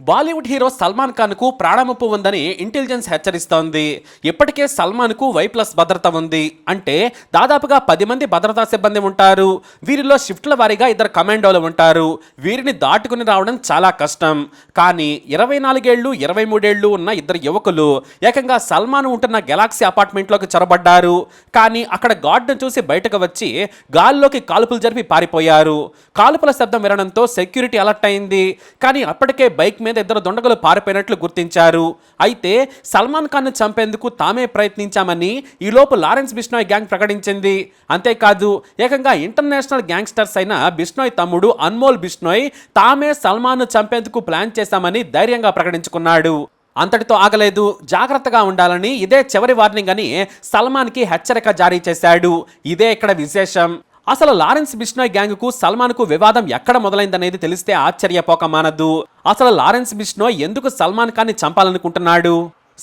Bollywood hero Salman ఖాన్కు ప్రాణముప్పు ఉందని ఇంటెలిజెన్స్ హెచ్చరిస్తోంది. ఇప్పటికే సల్మాన్కు వై ప్లస్ భద్రత ఉంది. అంటే దాదాపుగా పది మంది భద్రతా సిబ్బంది ఉంటారు. వీరిలో షిఫ్ట్ల వారీగా ఇద్దరు కమాండోలు ఉంటారు. వీరిని దాటుకుని రావడం చాలా కష్టం. కానీ ఇరవై నాలుగేళ్ళు ఇరవై మూడేళ్ళు ఉన్న ఇద్దరు యువకులు ఏకంగా సల్మాన్ ఉంటున్న గెలాక్సీ అపార్ట్మెంట్లోకి చొరబడ్డారు. కానీ అక్కడ గార్డ్ను చూసి బయటకు వచ్చి గాల్లోకి కాల్పులు జరిపి పారిపోయారు. కాల్పుల శబ్దం వినడంతో సెక్యూరిటీ అలర్ట్ అయింది. కానీ అప్పటికే బైక్ మీద ఇద్దరు దొండగలు పారిపోయినట్లు గుర్తించారు. అయితే సల్మాన్ ఖాన్ను చంపేందుకు తామే ప్రయత్నించామని ఈలోపు లారెన్స్ బిష్నాయ్ గ్యాంగ్ ప్రకటించింది. అంతేకాదు ఏకంగా ఇంటర్నేషనల్ గ్యాంగ్స్టర్స్ అయిన బిష్నోయ్ తమ్ముడు అన్మోల్ బిష్నోయ్ తామే సల్మాన్ను చంపేందుకు ప్లాన్ చేశామని ధైర్యంగా ప్రకటించుకున్నాడు. అంతటితో ఆగలేదు జాగ్రత్తగా ఉండాలని ఇదే చివరి వార్నింగ్ అని సల్మాన్కి హెచ్చరిక జారీ చేశాడు. ఇదే ఇక్కడ విశేషం. అసలు లారెన్స్ బిష్నాయ్ గ్యాంగ్కు సల్మాన్కు వివాదం ఎక్కడ మొదలైందనేది తెలిస్తే ఆశ్చర్యపోక మానద్దు. అసలు లారెన్స్ బిష్నాయ్ ఎందుకు సల్మాన్ ఖాన్ని చంపాలనుకుంటున్నాడు?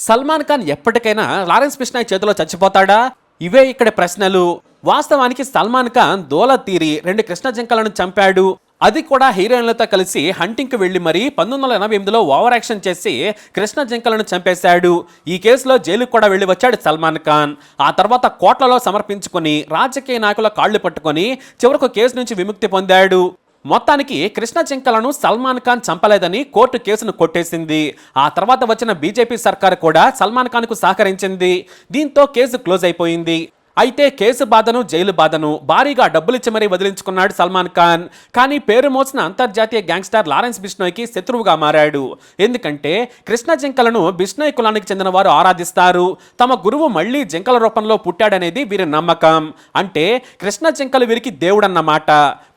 సల్మాన్ ఖాన్ ఎప్పటికైనా లారెన్స్ బిష్నాయ్ చేతిలో చచ్చిపోతాడా? ఇవే ఇక్కడ ప్రశ్నలు. వాస్తవానికి సల్మాన్ ఖాన్ దోల తీరి రెండు కృష్ణ జింకలను చంపాడు. అది కూడా హీరోయిన్లతో కలిసి హంటింగ్కి వెళ్ళి మరి పంతొమ్మిది వందల ఎనభై ఎనిమిదిలో ఓవర్ యాక్షన్ చేసి కృష్ణ జింకలను చంపేశాడు. ఈ కేసులో జైలుకు కూడా వెళ్ళి వచ్చాడు సల్మాన్ ఖాన్. ఆ తర్వాత కోట్లలో సమర్పించుకొని రాజకీయ నాయకుల కాళ్ళు పట్టుకొని చివరకు కేసు నుంచి విముక్తి పొందాడు. మొత్తానికి కృష్ణ జింకలను సల్మాన్ ఖాన్ చంపలేదని కోర్టు కేసును కొట్టేసింది. ఆ తర్వాత వచ్చిన బీజేపీ సర్కారు కూడా సల్మాన్ ఖాన్కు సహకరించింది. దీంతో కేసు క్లోజ్ అయిపోయింది. అయితే కేసు బాధను జైలు బాధను భారీగా డబ్బులిచ్చి మరీ వదిలించుకున్నాడు సల్మాన్ ఖాన్. కానీ పేరు మోసిన అంతర్జాతీయ గ్యాంగ్స్టర్ లారెన్స్ బిష్నోయ్కి శత్రువుగా మారాడు. ఎందుకంటే కృష్ణ జింకలను బిష్నోయ్ కులానికి చెందిన వారు ఆరాధిస్తారు. తమ గురువు మళ్ళీ జింకల రూపంలో పుట్టాడనేది వీరి నమ్మకం. అంటే కృష్ణ జింకలు వీరికి దేవుడన్నమాట.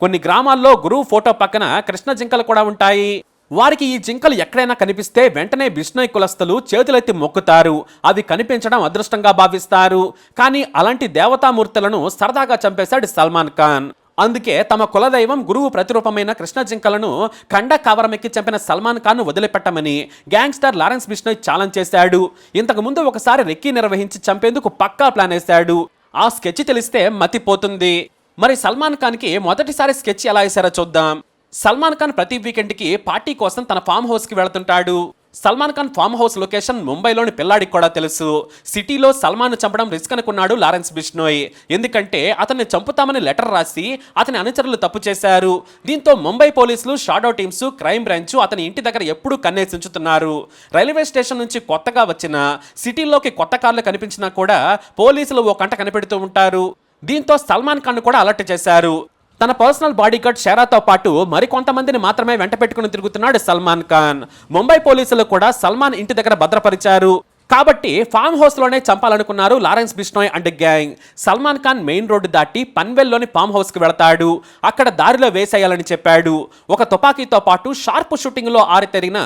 కొన్ని గ్రామాల్లో గురువు ఫోటో పక్కన కృష్ణ జింకలు కూడా ఉంటాయి. వారికి ఈ జింకలు ఎక్కడైనా కనిపిస్తే వెంటనే బిష్ణోయ్ కులస్తులు చేతులెత్తి మొక్కుతారు. అవి కనిపించడం అదృష్టంగా భావిస్తారు. కానీ అలాంటి దేవతామూర్తులను సరదాగా చంపేశాడు సల్మాన్ ఖాన్. అందుకే తమ కులదైవం గురువు ప్రతిరూపమైన కృష్ణ జింకలను కండ కవరమెక్కి చంపిన సల్మాన్ ఖాన్ను వదిలిపెట్టమని గ్యాంగ్స్టర్ లారెన్స్ బిష్ణోయ్ ఛాలెంజ్ చేశాడు. ఇంతకుముందు ఒకసారి రెక్కీ నిర్వహించి చంపేందుకు పక్కా ప్లాన్ వేశాడు. ఆ స్కెచ్ తెలిస్తే మతిపోతుంది. మరి సల్మాన్ ఖాన్కి మొదటిసారి స్కెచ్ ఎలా వేశారో చూద్దాం. సల్మాన్ ఖాన్ ప్రతి వీకెండ్కి పార్టీ కోసం తన ఫామ్ హౌస్కి వెళుతుంటాడు. Salman Khan farm house location ముంబైలోని పిల్లాడికి కూడా తెలుసు. సిటీలో సల్మాన్ చంపడం రిస్క్ అనుకున్నాడు లారెన్స్ బిష్నోయ్. ఎందుకంటే అతన్ని చంపుతామని లెటర్ రాసి అతని అనుచరులు తప్పు చేశారు. దీంతో ముంబై పోలీసులు షాడో టీమ్స్ క్రైమ్ బ్రాంచ్ అతని ఇంటి దగ్గర ఎప్పుడూ కన్నేసి ఉంచుతున్నారు. రైల్వే స్టేషన్ నుంచి కొత్తగా వచ్చిన సిటీలోకి కొత్త కార్లు కనిపించినా కూడా పోలీసులు ఓ కంట కనిపెడుతూ ఉంటారు. దీంతో సల్మాన్ ఖాన్ కూడా అలర్ట్ చేశారు. తన పర్సనల్ బాడీ గార్డ్ పాటు మరికొంతమందిని మాత్రమే వెంట పెట్టుకుని తిరుగుతున్నాడు సల్మాన్ ఖాన్. ముంబై పోలీసులు కూడా సల్మాన్ ఇంటి దగ్గర భద్రపరిచారు. కాబట్టి ఫామ్ హౌస్లోనే చంపాలనుకున్నారు Lawrence Bishnoi and gang. Salman Khan main road దాటి పన్వెల్లోని ఫామ్ హౌస్కి వెళతాడు. అక్కడ దారిలో వేసేయాలని చెప్పాడు. ఒక తుపాకీతో పాటు షార్ప్ షూటింగ్లో ఆరితెరిగిన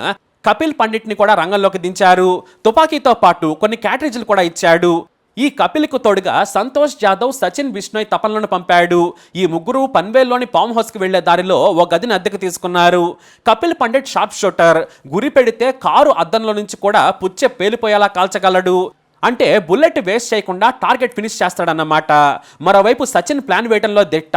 కపిల్ పండిట్ని కూడా రంగంలోకి దించారు. తుపాకీతో పాటు కొన్ని క్యాటరేజీలు కూడా ఇచ్చాడు. ఈ కపిల్కు తోడుగా సంతోష్ జాదవ్ సచిన్ విష్ణోయ్ తపనలను పంపాడు. ఈ ముగ్గురు పన్వేల్లోని ఫామ్ హౌస్కి వెళ్ళే దారిలో ఓ గదిని అద్దెకు తీసుకున్నారు. Kapil Pandit sharp shooter. గురి పెడితే కారు అద్దంలో నుంచి కూడా పుచ్చె పేలిపోయేలా కాల్చగలడు. అంటే బుల్లెట్ వేస్ట్ చేయకుండా టార్గెట్ ఫినిష్ చేస్తాడన్నమాట. మరోవైపు సచిన్ ప్లాన్ వేయడంలో దిట్ట.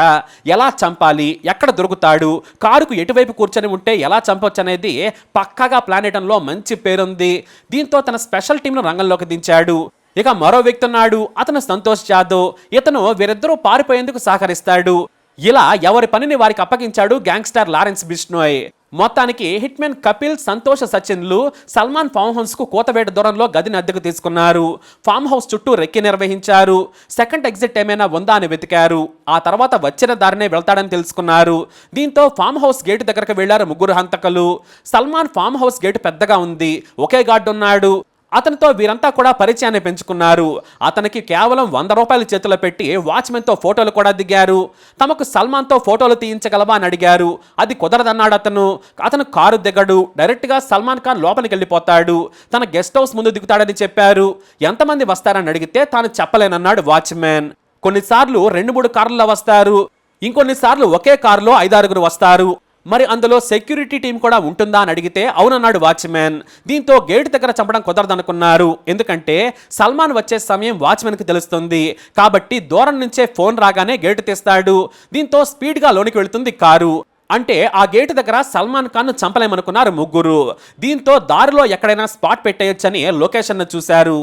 ఎలా చంపాలి? ఎక్కడ దొరుకుతాడు? కారుకు ఎటువైపు కూర్చొని ఉంటే ఎలా చంపొచ్చు అనేది పక్కాగా ప్లాన్ వేయడంలో మంచి పేరుంది. దీంతో తన స్పెషల్ టీంను రంగంలోకి దించాడు. ఇక మరో వ్యక్తి ఉన్నాడు అతను సంతోష్ జాదవ్. ఇతను వీరిద్దరూ పారిపోయేందుకు సహకరిస్తాడు. ఇలా ఎవరి పనిని వారికి అప్పగించాడు గ్యాంగ్స్టర్ లారెన్స్ బిష్నోయ్ మొత్తానికి హిట్మెన్ కపిల్ సంతోష్ సచిన్లు సల్మాన్ ఫామ్ హౌస్కు కోతవేట దూరంలో గదిని అద్దెకు తీసుకున్నారు. ఫామ్ హౌస్ చుట్టూ రెక్కి నిర్వహించారు. సెకండ్ ఎగ్జిట్ ఏమైనా ఉందా అని వెతికారు. ఆ తర్వాత వచ్చిన దారినే వెళ్తాడని తెలుసుకున్నారు. దీంతో ఫామ్ హౌస్ గేటు దగ్గరకు వెళ్ళారు ముగ్గురు హంతకులు. సల్మాన్ ఫామ్ హౌస్ గేటు పెద్దగా ఉంది. ఒకే గార్డు ఉన్నాడు. అతనితో వీరంతా కూడా పరిచయాన్ని పెంచుకున్నారు. అతనికి కేవలం వంద రూపాయలు చేతిలో పెట్టి వాచ్మెన్తో ఫోటోలు కూడా దిగారు. తమకు సల్మాన్తో ఫోటోలు తీయించగలవా అని అడిగారు. అది కుదరదన్నాడు అతను. అతను కారు దిగడు. డైరెక్ట్గా సల్మాన్ ఖాన్ లోపలికి వెళ్ళిపోతాడు. తన గెస్ట్ హౌస్ ముందు దిగుతాడని చెప్పారు. ఎంతమంది వస్తారని అడిగితే తాను చెప్పలేనన్నాడు వాచ్మెన్. కొన్నిసార్లు రెండు మూడు కార్లలో వస్తారు. ఇంకొన్నిసార్లు ఒకే కారులో ఐదారుగురు వస్తారు. మరి అందులో సెక్యూరిటీ టీం కూడా ఉంటుందా అని అడిగితే అవునన్నాడు వాచ్మెన్ దీంతో గేట్ దగ్గర చంపడం కుదరదనుకున్నారు. ఎందుకంటే సల్మాన్ వచ్చే సమయం వాచ్మెన్కి తెలుస్తుంది. కాబట్టి దూరం నుంచే ఫోన్ రాగానే గేటు తీస్తాడు. దీంతో స్పీడ్గా లోనికి వెళుతుంది కారు. అంటే ఆ గేటు దగ్గర సల్మాన్ ఖాన్ను చంపలేమనుకున్నారు ముగ్గురు. దీంతో దారిలో ఎక్కడైనా స్పాట్ పెట్టేయొచ్చని లొకేషన్ను చూశారు.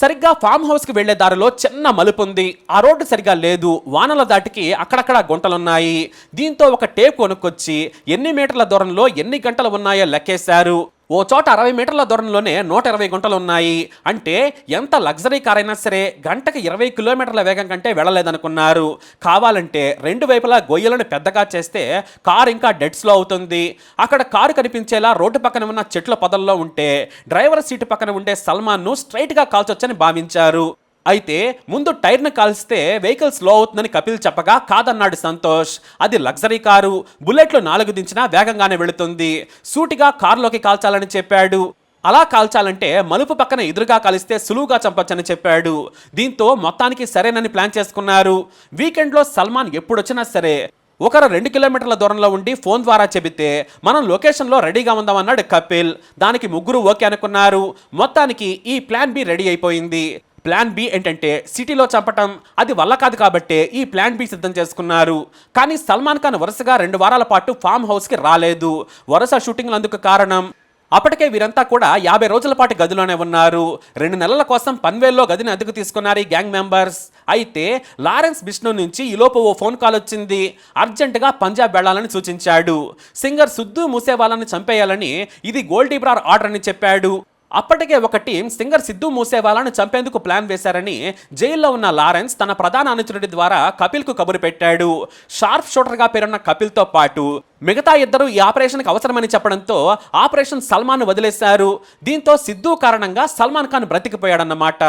సరిగ్గా ఫామ్ హౌస్కి వెళ్ళే దారిలో చిన్న మలుపు ఉంది. ఆ రోడ్డు సరిగ్గా లేదు. వానల దాటికి అక్కడక్కడ గుంటలున్నాయి. దీంతో ఒక టేప్ కొనుక్కొచ్చి ఎన్ని మీటర్ల దూరంలో ఎన్ని గంటలు ఉన్నాయో లెక్కేశారు. ఓ చోట అరవై మీటర్ల దూరంలోనే నూట ఇరవై గుంటలు ఉన్నాయి. అంటే ఎంత లగ్జరీ కార్ అయినా సరే గంటకి ఇరవై కిలోమీటర్ల వేగం కంటే వెళ్ళలేదనుకున్నారు. కావాలంటే రెండు వైపులా గొయ్యలను పెద్దగా చేస్తే కారు ఇంకా డెడ్ స్లో అవుతుంది. అక్కడ కారు కనిపించేలా రోడ్డు పక్కన ఉన్న చెట్ల పొదల్లో ఉంటే డ్రైవర్ సీటు పక్కన ఉండే సల్మాన్ను స్ట్రైట్గా కాల్చొచ్చని భావించారు. అయితే ముందు టైర్ను కాల్స్తే వెహికల్ స్లో అవుతుందని కపిల్ చెప్పగా కాదన్నాడు సంతోష్. అది లగ్జరీ కారు. బుల్లెట్లు నాలుగు దించినా వేగంగానే వెళుతుంది. సూటిగా కారులోకి కాల్చాలని చెప్పాడు. అలా కాల్చాలంటే మలుపు పక్కన ఎదురుగా కలిస్తే సులువుగా చంపొచ్చని చెప్పాడు. దీంతో మొత్తానికి సరేనని ప్లాన్ చేసుకున్నారు. వీకెండ్లో సల్మాన్ ఎప్పుడొచ్చినా సరే ఒకరు రెండు కిలోమీటర్ల దూరంలో ఉండి ఫోన్ ద్వారా చెబితే మనం లొకేషన్లో రెడీగా ఉందామన్నాడు కపిల్. దానికి ముగ్గురు ఓకే అనుకున్నారు. మొత్తానికి ఈ ప్లాన్ బి రెడీ అయిపోయింది. ప్లాన్ బి ఏంటంటే సిటీలో చంపటం అది వల్ల కాదు కాబట్టే ఈ ప్లాన్ బి సిద్ధం చేసుకున్నారు. కానీ సల్మాన్ ఖాన్ వరుసగా రెండు వారాల పాటు ఫామ్ హౌస్కి రాలేదు. వరుస షూటింగ్లు అందుకు కారణం? అప్పటికే వీరంతా కూడా యాభై రోజుల పాటు గదిలోనే ఉన్నారు. రెండు నెలల కోసం పన్వేల్లో గదిని అద్దెకు తీసుకున్నారు ఈ గ్యాంగ్ మెంబర్స్. అయితే లారెన్స్ బిష్ణు నుంచి ఈలోపు ఓ ఫోన్ కాల్ వచ్చింది. అర్జెంటుగా పంజాబ్ వెళ్ళాలని సూచించాడు. సింగర్ సుద్దు మూసేవాళ్ళని చంపేయాలని ఇది గోల్డీబ్రార్ ఆర్డర్ అని చెప్పాడు. అప్పటికే ఒక టీం సింగర్ సిద్ధు మూసేవాలను చంపేందుకు ప్లాన్ వేశారని జైల్లో ఉన్న లారెన్స్ తన ప్రధాన అనుచరుడి ద్వారా కపిల్కు కబురు పెట్టాడు. షార్ప్ షూటర్గా పేరున్న కపిల్తో పాటు మిగతా ఇద్దరు ఈ ఆపరేషన్కి అవసరమని చెప్పడంతో ఆపరేషన్ సల్మాన్ వదిలేశారు. దీంతో సిద్ధు కారణంగా సల్మాన్ ఖాన్ బ్రతికిపోయాడన్నమాట.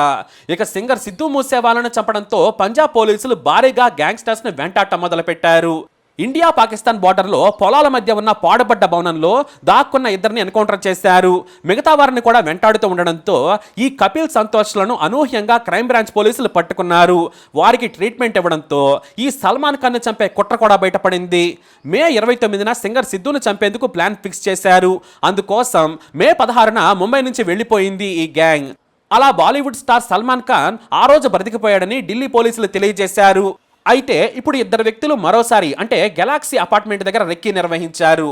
ఇక సింగర్ సిద్ధు మూసేవాలను చంపడంతో పంజాబ్ పోలీసులు భారీగా గ్యాంగ్స్టర్స్ను వెంటాట మొదలుపెట్టారు. ఇండియా పాకిస్తాన్ బార్డర్లో పొలాల మధ్య ఉన్న పాడుబడ్డ భవనంలో దాక్కున్న ఇద్దరిని ఎన్కౌంటర్ చేశారు. మిగతా వారిని కూడా వెంటాడుతూ ఉండడంతో ఈ కపిల్ సంతోష్లను అనూహ్యంగా క్రైమ్ బ్రాంచ్ పోలీసులు పట్టుకున్నారు. వారికి ట్రీట్మెంట్ ఇవ్వడంతో ఈ సల్మాన్ ఖాన్ను చంపే కుట్ర కూడా బయటపడింది. మే ఇరవై తొమ్మిదిన సింగర్ సిద్ధును చంపేందుకు ప్లాన్ ఫిక్స్ చేశారు. అందుకోసం మే పదహారున ముంబై నుంచి వెళ్ళిపోయింది ఈ గ్యాంగ్. అలా బాలీవుడ్ స్టార్ సల్మాన్ ఖాన్ ఆ రోజు బ్రతికిపోయాడని ఢిల్లీ పోలీసులు తెలియజేశారు. అయితే ఇప్పుడు ఇద్దరు వ్యక్తులు మరోసారి అంటే గెలాక్సీ అపార్ట్మెంట్ దగ్గర రెక్కి నిర్వహించారు.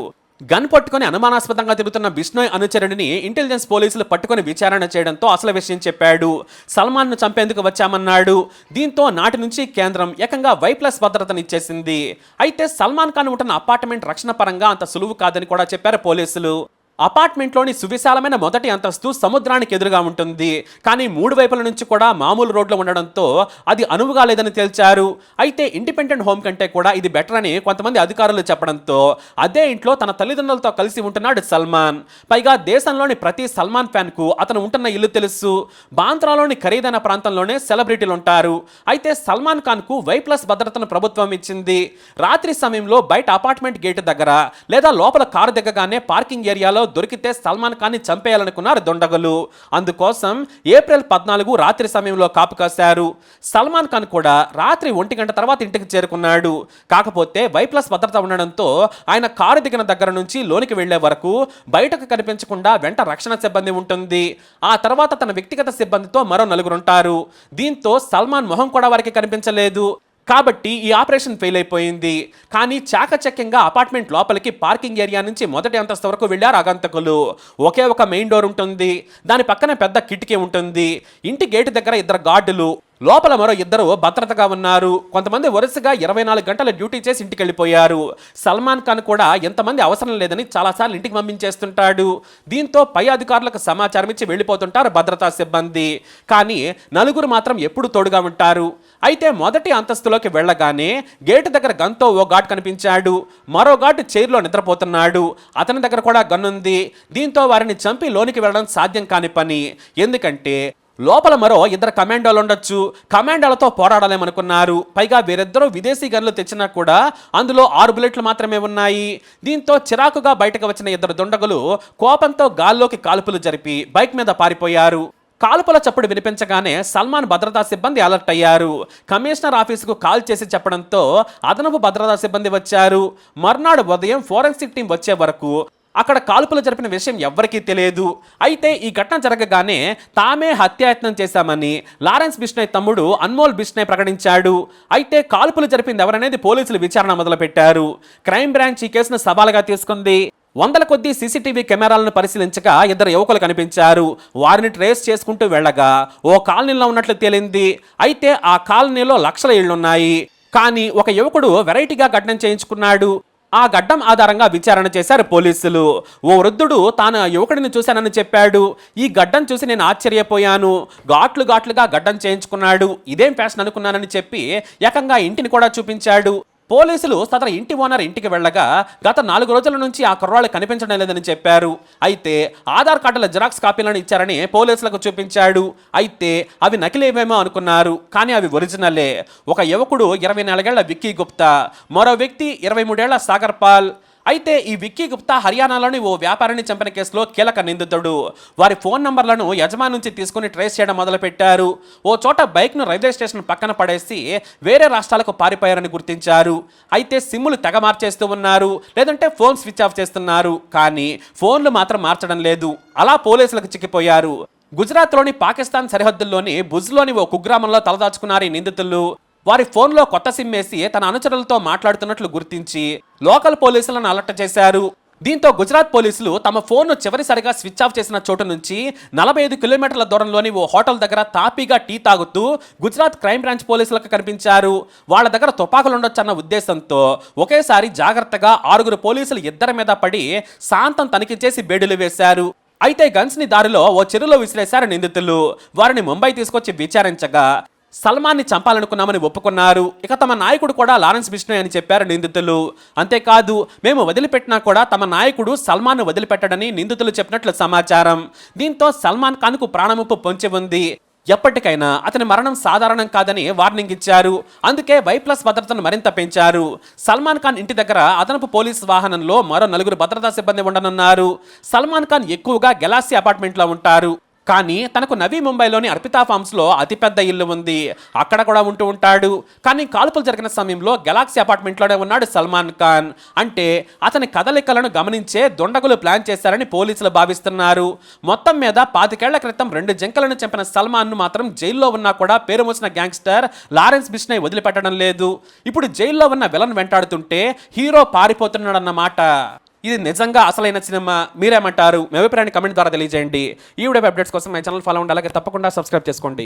గన్ పట్టుకుని అనుమానాస్పదంగా తిరుగుతున్న బిష్ణోయ్ అనుచరుడిని ఇంటెలిజెన్స్ పోలీసులు పట్టుకొని విచారణ చేయడంతో అసలు విషయం చెప్పాడు. సల్మాన్ను చంపేందుకు వచ్చామన్నాడు. దీంతో నాటి నుంచి కేంద్రం ఏకంగా వై ప్లస్ భద్రతనిచ్చేసింది అయితే సల్మాన్ ఖాన్ ఉంటున్న అపార్ట్మెంట్ రక్షణ పరంగా అంత సులువు కాదని కూడా చెప్పారు పోలీసులు. అపార్ట్మెంట్లోని సువిశాలమైన మొదటి అంతస్తు సముద్రానికి ఎదురుగా ఉంటుంది. కానీ మూడు వైపుల నుంచి కూడా మామూలు రోడ్లు ఉండడంతో అది అనువుగా లేదని తేల్చారు. అయితే ఇండిపెండెంట్ హోమ్ కంటే కూడా ఇది బెటర్ అని కొంతమంది అధికారులు చెప్పడంతో అదే ఇంట్లో తన తల్లిదండ్రులతో కలిసి ఉంటున్నాడు సల్మాన్. పైగా దేశంలోని ప్రతి సల్మాన్ ఫ్యాన్కు అతను ఉంటున్న ఇల్లు తెలుసు. బాంద్రాలోని ఖరీదైన ప్రాంతంలోనే సెలబ్రిటీలు ఉంటారు. అయితే సల్మాన్ ఖాన్కు వై ప్లస్ భద్రతను ప్రభుత్వం ఇచ్చింది. రాత్రి సమయంలో బయట అపార్ట్మెంట్ గేట్ దగ్గర లేదా లోపల కారు దిగగానే పార్కింగ్ ఏరియాలో దొరికితే సల్మాన్ ఖాన్ని చంపేయాలనుకున్నారు దొండగలు. అందుకోసం ఏప్రిల్ పద్నాలుగు రాత్రి సమయంలో కాపు కాశారు. సల్మాన్ ఖాన్ కూడా రాత్రి ఒంటి గంట తర్వాత ఇంటికి చేరుకున్నాడు. కాకపోతే వైప్లస్ భద్రత ఉండడంతో ఆయన కారు దిగిన దగ్గర నుంచి లోనికి వెళ్ళే వరకు బయటకు కనిపించకుండా వెంట రక్షణ సిబ్బంది ఉంటుంది. ఆ తర్వాత తన వ్యక్తిగత సిబ్బందితో మరో నలుగురుంటారు. దీంతో సల్మాన్ మొహం కూడా వారికి కనిపించలేదు. కాబట్టి ఈ ఆపరేషన్ ఫెయిల్ అయిపోయింది. కానీ చాకచక్యంగా అపార్ట్మెంట్ లోపలికి పార్కింగ్ ఏరియా నుంచి మొదటి అంతస్తు వరకు వెళ్ళారు ఆగంతకులు ఒకే ఒక మెయిన్ డోర్ ఉంటుంది. దాని పక్కన పెద్ద కిటికీ ఉంటుంది. ఇంటి గేటు దగ్గర ఇద్దరు గార్డులు. లోపల మరో ఇద్దరు భద్రతగా ఉన్నారు. కొంతమంది వరుసగా ఇరవై నాలుగు గంటల డ్యూటీ చేసి ఇంటికి వెళ్ళిపోయారు సల్మాన్ ఖాన్ కూడా ఎంతమంది అవసరం లేదని చాలాసార్లు ఇంటికి పంపించేస్తుంటాడు. దీంతో పై అధికారులకు సమాచారం ఇచ్చి వెళ్ళిపోతుంటారు భద్రతా సిబ్బంది. కానీ నలుగురు మాత్రం ఎప్పుడు తోడుగా ఉంటారు. అయితే మొదటి అంతస్తులోకి వెళ్ళగానే గేటు దగ్గర గన్తో ఓ ఘాట్ కనిపించాడు. మరో ఘాటు చైర్లో నిద్రపోతున్నాడు. అతని దగ్గర కూడా గన్ ఉంది. దీంతో వారిని చంపి లోనికి వెళ్ళడం సాధ్యం కాని పని. ఎందుకంటే లోపల మరో ఇద్దరు కమాండోలు ఉండొచ్చు. కమాండోలతో పోరాడాలేమనుకున్నారు. పైగా వీరిద్దరూ విదేశీ గన్లు తెచ్చినా కూడా అందులో ఆరు బుల్లెట్లు మాత్రమే ఉన్నాయి. దీంతో చిరాకుగా బయటకు వచ్చిన ఇద్దరు దుండగులు కోపంతో గాల్లోకి కాల్పులు జరిపి బైక్ మీద పారిపోయారు. కాల్పుల చప్పుడు వినిపించగానే సల్మాన్ భద్రతా సిబ్బంది అలర్ట్ అయ్యారు. కమిషనర్ ఆఫీసుకు కాల్ చేసి చెప్పడంతో అదనపు భద్రతా సిబ్బంది వచ్చారు. మర్నాడు ఉదయం ఫోరెన్సిక్ టీం వచ్చే వరకు అక్కడ కాల్పులు జరిపిన విషయం ఎవ్వరికీ తెలియదు. అయితే ఈ ఘటన జరగగానే తామే హత్యాయత్నం చేశామని లారెన్స్ బిష్నయ్ తమ్ముడు అన్మోల్ బిష్నయ్ ప్రకటించాడు. అయితే కాల్పులు జరిపింది ఎవరనేది పోలీసులు విచారణ మొదలుపెట్టారు. క్రైమ్ బ్రాంచ్ ఈ కేసును సవాలుగా తీసుకుంది. వందల కొద్దీ సీసీటీవీ కెమెరాలను పరిశీలించగా ఇద్దరు యువకులు కనిపించారు. వారిని ట్రేస్ చేసుకుంటూ వెళ్ళగా ఓ కాలనీలో ఉన్నట్లు తేలింది. అయితే ఆ కాలనీలో లక్షల ఇళ్ళున్నాయి. కానీ ఒక యువకుడు వెరైటీగా ఘటన చేయించుకున్నాడు. ఆ గడ్డం ఆధారంగా విచారణ చేశారు పోలీసులు. ఓ వృద్ధుడు తాను యువకుడిని చూశానని చెప్పాడు. ఈ గడ్డం చూసి నేను ఆశ్చర్యపోయాను. ఘాట్లు ఘాట్లుగా గడ్డం చేయించుకున్నాడు. ఇదేం ఫ్యాషన్ అనుకున్నానని చెప్పి ఏకంగా ఇంటిని కూడా చూపించాడు. పోలీసులు సదర ఇంటి ఓనర్ ఇంటికి వెళ్ళగా గత నాలుగు రోజుల నుంచి ఆ కుర్రాళ్ళు కనిపించడం లేదని చెప్పారు. అయితే ఆధార్ కార్డుల జిరాక్స్ కాపీలను ఇచ్చారని పోలీసులకు చూపించాడు. అయితే అవి నకిలీవేమో అనుకున్నారు. కానీ అవి ఒరిజినలే. ఒక యువకుడు ఇరవై నాలుగేళ్ళ విక్కీ గుప్తా మరో వ్యక్తి ఇరవై మూడేళ్ళ సాగర్ పాల్ అయితే ఈ విక్కీ గుప్తా హర్యానాలోని ఓ వ్యాపారిని చంపిన కేసులో కీలక నిందితుడు. వారి ఫోన్ నంబర్లను యజమాని నుంచి తీసుకుని ట్రేస్ చేయడం మొదలుపెట్టారు. ఓ చోట బైక్ను రైల్వే స్టేషన్ పక్కన పడేసి వేరే రాష్ట్రాలకు పారిపోయారని గుర్తించారు. అయితే సిమ్ములు తెగ మార్చేస్తూ ఉన్నారు. లేదంటే ఫోన్ స్విచ్ ఆఫ్ చేస్తున్నారు. కానీ ఫోన్లు మాత్రం మార్చడం లేదు. అలా పోలీసులకు చిక్కిపోయారు. గుజరాత్లోని పాకిస్తాన్ సరిహద్దుల్లోని భుజ్లోని ఓ కుగ్రామంలో తలదాచుకున్నారు ఈ నిందితులు. వారి ఫోన్లో కొత్త సిమ్ వేసి తన అనుచరులతో మాట్లాడుతున్నట్లు గుర్తించి లోకల్ పోలీసులను అలర్ట్ చేశారు. దీంతో గుజరాత్ పోలీసులు తమ ఫోన్ను చివరిసరిగా స్విచ్ ఆఫ్ చేసిన చోటు నుంచి నలభై ఐదు కిలోమీటర్ల దూరంలోని ఓ హోటల్ దగ్గర తాపీగా టీ తాగుతూ గుజరాత్ క్రైమ్ బ్రాంచ్ పోలీసులకు కనిపించారు. వాళ్ళ దగ్గర తుపాకులు ఉండొచ్చన్న ఉద్దేశంతో ఒకేసారి జాగ్రత్తగా ఆరుగురు పోలీసులు ఇద్దరి మీద పడి శాంతం తనిఖీ చేసి బేడులు వేశారు. అయితే గన్స్ని దారిలో ఓ చెరువులో విసిరేశారు నిందితులు. వారిని ముంబై తీసుకొచ్చి విచారించగా సల్మాన్ని చంపాలనుకున్నామని ఒప్పుకున్నారు. ఇక తమ నాయకుడు కూడా లారెన్స్ బిష్ణోయ్ అని చెప్పారు నిందితులు. అంతేకాదు మేము వదిలిపెట్టినా కూడా తమ నాయకుడు సల్మాన్ను వదిలిపెట్టడని నిందితులు చెప్పినట్లు సమాచారం. దీంతో సల్మాన్ ఖాన్కు ప్రాణముప్పు పొంచి ఉంది. ఎప్పటికైనా అతని మరణం సాధారణం కాదని వార్నింగ్ ఇచ్చారు. అందుకే వై ప్లస్ భద్రతను మరింత పెంచారు. సల్మాన్ ఖాన్ ఇంటి దగ్గర అదనపు పోలీస్ వాహనంలో మరో నలుగురు భద్రతా సిబ్బంది ఉండనున్నారు. సల్మాన్ ఖాన్ ఎక్కువగా గెలాసీ అపార్ట్మెంట్లో ఉంటారు. కానీ తనకు నవీ ముంబైలోని అర్పితా ఫామ్స్లో అతిపెద్ద ఇల్లు ఉంది. అక్కడ కూడా ఉంటూ ఉంటాడు. కానీ కాల్పులు జరిగిన సమయంలో గెలాక్సీ అపార్ట్మెంట్లోనే ఉన్నాడు సల్మాన్ ఖాన్. అంటే అతని కదలికలను గమనించే దొండగులు ప్లాన్ చేశారని పోలీసులు భావిస్తున్నారు. మొత్తం మీద పాతికేళ్ళ క్రితం రెండు జంకలను చంపిన సల్మాన్ను మాత్రం జైల్లో ఉన్నా కూడా పేరు మోసిన గ్యాంగ్స్టర్ లారెన్స్ బిష్నై వదిలిపెట్టడం లేదు. ఇప్పుడు జైల్లో ఉన్న విలన్ వెంటాడుతుంటే హీరో పారిపోతున్నాడన్నమాట. ఇది నిజంగా అసలైన సినిమా. మీరేమంటారు? మీ అభిప్రాయాన్ని కమెంట్ ద్వారా తెలియజేయండి. ఈ వీడియో అప్డేట్స్ కోసం మై ఛానల్ ఫాలో ఉండాలి అలాగే తప్పకుండా సబ్స్క్రైబ్ చేసుకోండి.